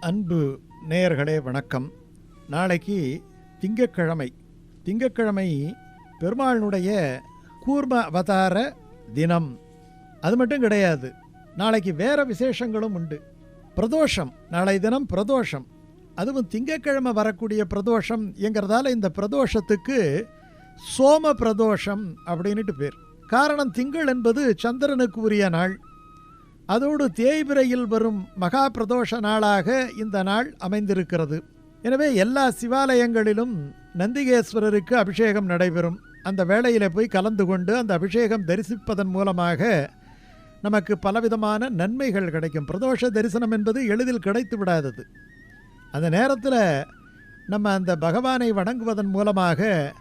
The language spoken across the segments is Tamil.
அன்பு நேயர்களே வணக்கம். நாளைக்கு திங்கக்கிழமை திங்கட்கிழமை பெருமாளுடைய கூர்ம அவதார தினம். அது மட்டும் கிடையாது. நாளைக்கு வேறு விசேஷங்களும் உண்டு. பிரதோஷம். நாளை தினம் பிரதோஷம். அதுவும் திங்கட்கிழமை வரக்கூடிய பிரதோஷம் என்கிறதால இந்த பிரதோஷத்துக்கு சோம பிரதோஷம் அப்படின்னுட்டு பேர். காரணம் திங்கள் என்பது சந்திரனுக்கு உரிய நாள். அதோடு தேய்பிரையில் வரும் மகா பிரதோஷ நாளாக இந்த நாள் அமைந்திருக்கிறது. எனவே எல்லா சிவாலயங்களிலும் நந்திகேஸ்வரருக்கு அபிஷேகம் நடைபெறும். அந்த வேளையில் போய் கலந்து கொண்டு அந்த அபிஷேகம் தரிசிப்பதன் மூலமாக நமக்கு பலவிதமான நன்மைகள் கிடைக்கும். பிரதோஷ தரிசனம் என்பது எளிதில் கிடைத்து விடாதது. அந்த நேரத்தில் நம்ம அந்த பகவானை வணங்குவதன் மூலமாக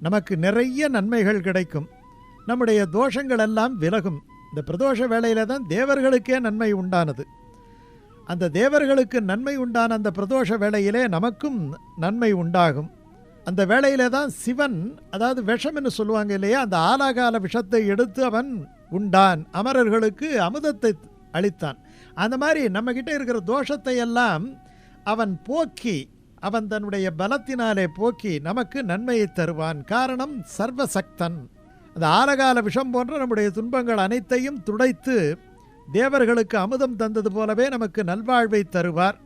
நமக்கு நிறைய நன்மைகள் கிடைக்கும். நம்முடைய தோஷங்கள் எல்லாம் விலகும். இந்த பிரதோஷ வேளையில் தான் தேவர்களுக்கே நன்மை உண்டானது. அந்த தேவர்களுக்கு நன்மை உண்டான அந்த பிரதோஷ வேளையிலே நமக்கும் நன்மை உண்டாகும். அந்த வேளையில தான் சிவன் அதாவது விஷம்னு சொல்லுவாங்க இல்லையா அந்த ஆலாகால விஷத்தை எடுத்து அவன் உண்டான். அமரர்களுக்கு அமுதத்தை அளித்தான். அந்த மாதிரி நம்மக்கிட்ட இருக்கிற தோஷத்தை எல்லாம் அவன் போக்கி அவன் தன்னுடைய பலத்தினாலே போக்கி நமக்கு நன்மையை தருவான். காரணம் சர்வசக்தன். அந்த ஆலகால விஷம் போன்ற நம்முடைய துன்பங்கள் அனைத்தையும் துடைத்து தேவர்களுக்கு அமுதம் தந்தது போலவே நமக்கு நல்வாழ்வை தருவார்.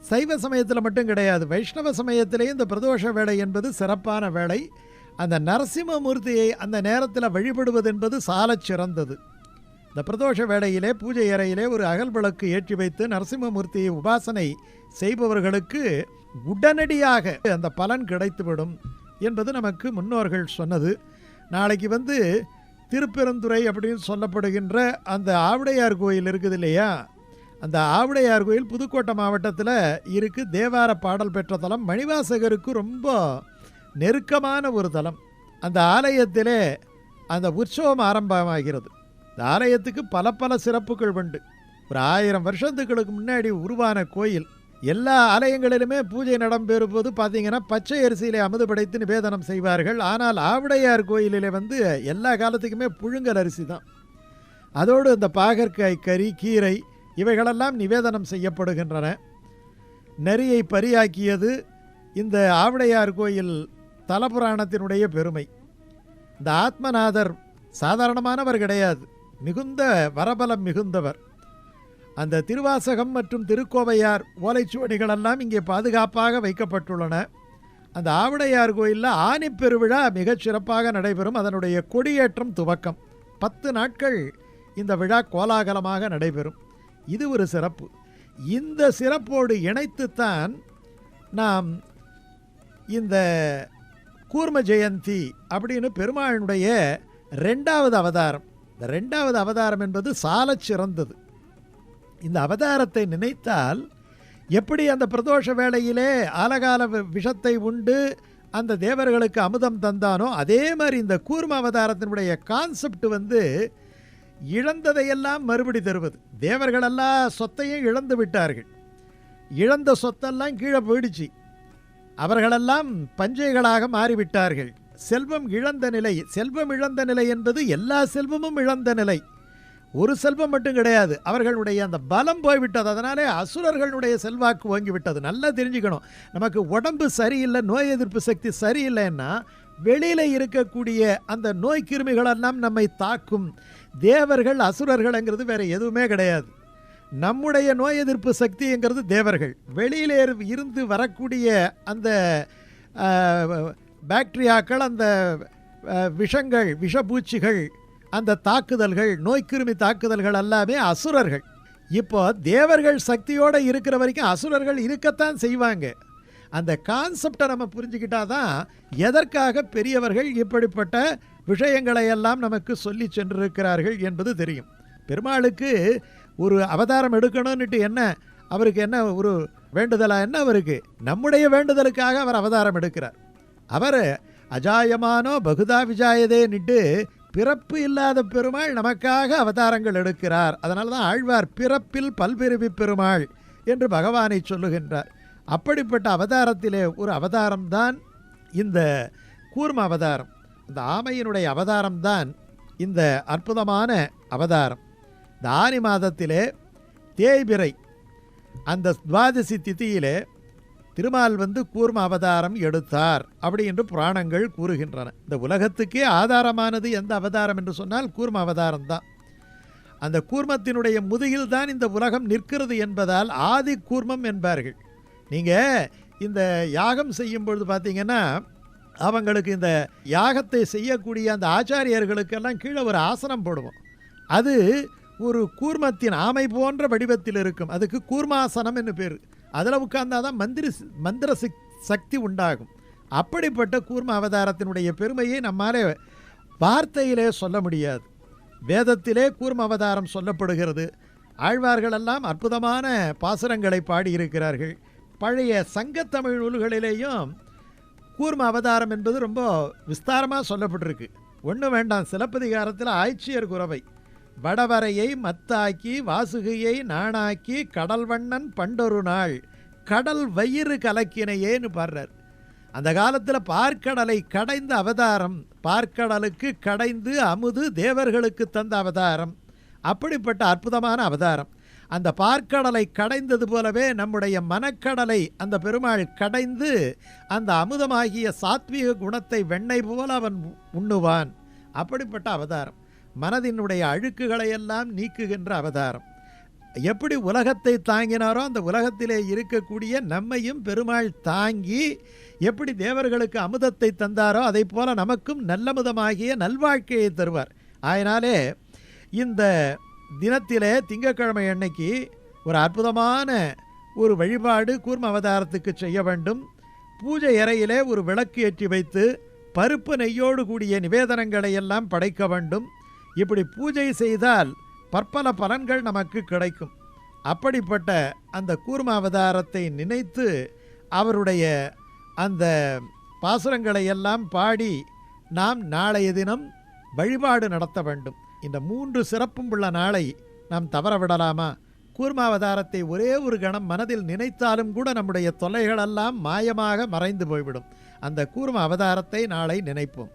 சைவ சமயத்தில் மட்டும் கிடையாது. வைஷ்ணவ சமயத்திலேயும் இந்த பிரதோஷ வேலை என்பது சிறப்பான வேலை அந்த நரசிம்மமூர்த்தியை அந்த நேரத்தில் வழிபடுவது என்பது சாலச் சிறந்தது. இந்த பிரதோஷ வேளையிலே பூஜை அறையிலே ஒரு அகல் விளக்கு ஏற்றி வைத்து நரசிம்மமூர்த்தியை உபாசனை செய்பவர்களுக்கு உடனடியாக அந்த பலன் கிடைத்துவிடும் என்பது நமக்கு முன்னோர்கள் சொன்னது. நாளைக்கு வந்து திருப்பெருந்துறை அப்படின்னு சொல்லப்படுகின்ற அந்த ஆவுடையார் கோயில் இருக்குது இல்லையா? அந்த ஆவுடையார் கோயில் புதுக்கோட்டை மாவட்டத்தில் இருக்குது தேவார பாடல் பெற்ற தலம். மணிவாசகருக்கு ரொம்ப நெருக்கமான ஒரு தலம். அந்த ஆலயத்திலே அந்த உற்சவம் ஆரம்பமாகிறது. இந்த ஆலயத்துக்கு பல பல சிறப்புகள் உண்டு. ஒரு ஆயிரம் வருஷத்துக்களுக்கு முன்னாடி உருவான கோயில். எல்லா ஆலயங்களிலுமே பூஜை நடம்பெறும்போது பார்த்தீங்கன்னா பச்சை அரிசியிலே அமுது படைத்து நிவேதனம் செய்வார்கள். ஆனால் ஆவுடையார் கோயிலிலே வந்து எல்லா காலத்துக்குமே புழுங்கல் அரிசி தான். அதோடு இந்த பாகற்காய் கறி கீரை இவைகளெல்லாம் நிவேதனம் செய்யப்படுகின்றன. நரியை பரியாக்கியது இந்த ஆவுடையார் கோயில் தலபுராணத்தினுடைய பெருமை. இந்த ஆத்மநாதர் சாதாரணமானவர் கிடையாது. மிகுந்த வரபலம் மிகுந்தவர். அந்த திருவாசகம் மற்றும் திருக்கோவையார் ஓலைச்சுவடிகளெல்லாம் இங்கே பாதுகாப்பாக வைக்கப்பட்டுள்ளன. அந்த ஆவுடையார் கோயிலில் ஆனி பெருவிழா மிகச் சிறப்பாக நடைபெறும். அதனுடைய கொடியேற்றம் துவக்கம். பத்து நாட்கள் இந்த விழா கோலாகலமாக நடைபெறும். இது ஒரு சிறப்பு. இந்த சிறப்போடு இணைத்துத்தான் நாம் இந்த கூர்ம ஜெயந்தி அப்படின்னு பெருமாளுடைய ரெண்டாவது அவதாரம். இந்த ரெண்டாவது அவதாரம் என்பது சாலச் சிறந்தது இந்த அவதாரத்தை நினைத்தால் எப்படி அந்த பிரதோஷ வேளையிலே ஆலகால விஷத்தை உண்டு அந்த தேவர்களுக்கு அமுதம் தந்தானோ அதே மாதிரி இந்த கூர்ம அவதாரத்தினுடைய கான்செப்ட் வந்து இழந்ததையெல்லாம் மறுபடி தருவது. தேவர்களெல்லாம் சொத்தையும் இழந்து விட்டார்கள். இழந்த சொத்தெல்லாம் கீழே போயிடுச்சு. அவர்களெல்லாம் பஞ்சைகளாக மாறிவிட்டார்கள். செல்வம் இழந்த நிலை செல்வம் இழந்த நிலை என்பது எல்லா செல்வமும் இழந்த நிலை. ஒரு செல்வம் மட்டும் கிடையாது. அவர்களுடைய அந்த பலம் போய்விட்டது. அதனாலே அசுரர்களுடைய செல்வாக்கு ஓங்கிவிட்டது. நல்லா தெரிஞ்சுக்கணும். நமக்கு உடம்பு சரியில்லை நோய் எதிர்ப்பு சக்தி சரியில்லைன்னா வெளியில் இருக்கக்கூடிய அந்த நோய் கிருமிகளெல்லாம் நம்மை தாக்கும். தேவர்கள் அசுரர்கள்ங்கிறது வேற எதுவுமே கிடையாது. நம்முடைய நோய் எதிர்ப்பு சக்திங்கிறது தேவர்கள். வெளியிலே இரு- இருந்து வரக்கூடிய அந்த பாக்டீரியாக்கள் அந்த விஷங்கள் விஷபூச்சிகள் அந்த தாக்குதல்கள் நோய்க்கிருமி தாக்குதல்கள் எல்லாமே அசுரர்கள். இப்போ தேவர்கள் சக்தியோடு இருக்கிற வரைக்கும் அசுரர்கள் இருக்கத்தான் செய்வாங்க. அந்த கான்செப்டை நம்ம புரிஞ்சுக்கிட்டாதான் எதற்காக பெரியவர்கள் இப்படிப்பட்ட விஷயங்களை எல்லாம் நமக்கு சொல்லி சென்றிருக்கிறார்கள் என்பது தெரியும். பெருமாளுக்கு ஒரு அவதாரம் எடுக்கணும்னுட்டு என்ன அவருக்கு என்ன ஒரு வேண்டுதலாக என்ன அவருக்கு? நம்முடைய வேண்டுதலுக்காக அவர் அவதாரம் எடுக்கிறார். அவர் அஜாயமானோ பகுதா விஜாயதேன்னுட்டு பிறப்பு இல்லாத பெருமாள் நமக்காக அவதாரங்கள் எடுக்கிறார். அதனால தான் ஆழ்வார் பிறப்பில் பல்பிரிவி பெருமாள் என்று பகவானை சொல்லுகின்றார். அப்படிப்பட்ட அவதாரத்திலே ஒரு அவதாரம்தான் இந்த கூர்ம அவதாரம். இந்த ஆமையினுடைய அவதாரம்தான் இந்த அற்புதமான அவதாரம். இந்த ஆனி மாதத்திலே தேய்பிறை அந்த துவாதசி திதியிலே திருமால் வந்து கூர்ம அவதாரம் எடுத்தார் அப்படி என்று புராணங்கள் கூறுகின்றன. இந்த உலகத்துக்கே ஆதாரமானது எந்த அவதாரம் என்று சொன்னால் கூர்ம அவதாரம் தான். அந்த கூர்மத்தினுடைய முதுகில் தான் இந்த உலகம் நிற்கிறது என்பதால் ஆதி கூர்மம் என்பார்கள். நீங்கள் இந்த யாகம் செய்யும் பொழுது பார்த்தீங்கன்னா அவங்களுக்கு இந்த யாகத்தை செய்யக்கூடிய அந்த ஆச்சாரியர்களுக்கெல்லாம் கீழே ஒரு ஆசனம் போடுவோம். அது ஒரு கூர்மத்தின் ஆமை போன்ற வடிவத்தில் இருக்கும். அதுக்கு கூர்மாசனம் என்று பேர். அதில் உட்கார்ந்தா தான் மந்திரி மந்திர சக் சக்தி உண்டாகும். அப்படிப்பட்ட கூர்ம அவதாரத்தினுடைய பெருமையை நம்மாலே வார்த்தையிலே சொல்ல முடியாது. வேதத்திலே கூர்ம அவதாரம் சொல்லப்படுகிறது. ஆழ்வார்களெல்லாம் அற்புதமான பாசுரங்களை பாடியிருக்கிறார்கள். பழைய சங்கத்தமிழ் நூல்களிலேயும் கூர்ம அவதாரம் என்பது ரொம்ப விஸ்தாரமாக சொல்லப்பட்டிருக்கு. ஒன்றும் வேண்டாம் சிலப்பதிகாரத்தில் ஆய்ச்சியர் குறவை. வடவரையை மத்தாக்கி வாசுகையை நாணாக்கி கடல்வண்ணன் பண்டொரு நாள் கடல் வயிறு கலக்கினையேன்னு பாடுறார். அந்த காலத்தில் பார்க்கடலை கடைந்த அவதாரம் பார்க்கடலுக்கு கடைந்து அமுது தேவர்களுக்கு தந்த அவதாரம். அப்படிப்பட்ட அற்புதமான அவதாரம். அந்த பார்க்கடலை கடைந்தது போலவே நம்முடைய மனக்கடலை அந்த பெருமாள் கடைந்து அந்த அமுதமாகிய சாத்வீக குணத்தை வெண்ணெய் போல அவன் உண்ணுவான். அப்படிப்பட்ட அவதாரம். மனதினுடைய அழுக்குகளை எல்லாம் நீக்குகின்ற அவதாரம். எப்படி உலகத்தை தாங்கினாரோ அந்த உலகத்திலே இருக்கக்கூடிய நம்மையும் பெருமாள் தாங்கி எப்படி தேவர்களுக்கு அமுதத்தை தந்தாரோ அதை போல நமக்கும் நல்லமுதமாகிய நல்வாழ்க்கையை தருவார். அதனாலே இந்த தினத்திலே திங்கட்கிழமை அன்னைக்கு ஒரு அற்புதமான ஒரு வழிபாடு கூர்ம அவதாரத்துக்கு செய்ய வேண்டும். பூஜை அறையிலே ஒரு விளக்கு ஏற்றி வைத்து பருப்பு நெய்யோடு கூடிய நிவேதனங்களை எல்லாம் படைக்க வேண்டும். இப்படி பூஜை செய்தால் பற்பல பலன்கள் நமக்கு கிடைக்கும். அப்படிப்பட்ட அந்த கூர்ம அவதாரத்தை நினைத்து அவருடைய அந்த பாசுரங்களை எல்லாம் பாடி நாம் நாளைய தினம் வழிபாடு நடத்த வேண்டும். இந்த மூன்று சிறப்பும் உள்ள நாளை நாம் தவற விடலாமா? கூர்மாவதாரத்தை ஒரே ஒரு கணம் மனதில் நினைத்தாலும் கூட நம்முடைய தொல்லைகளெல்லாம் மாயமாக மறைந்து போய்விடும். அந்த கூர்ம அவதாரத்தை நாளை நினைப்போம்.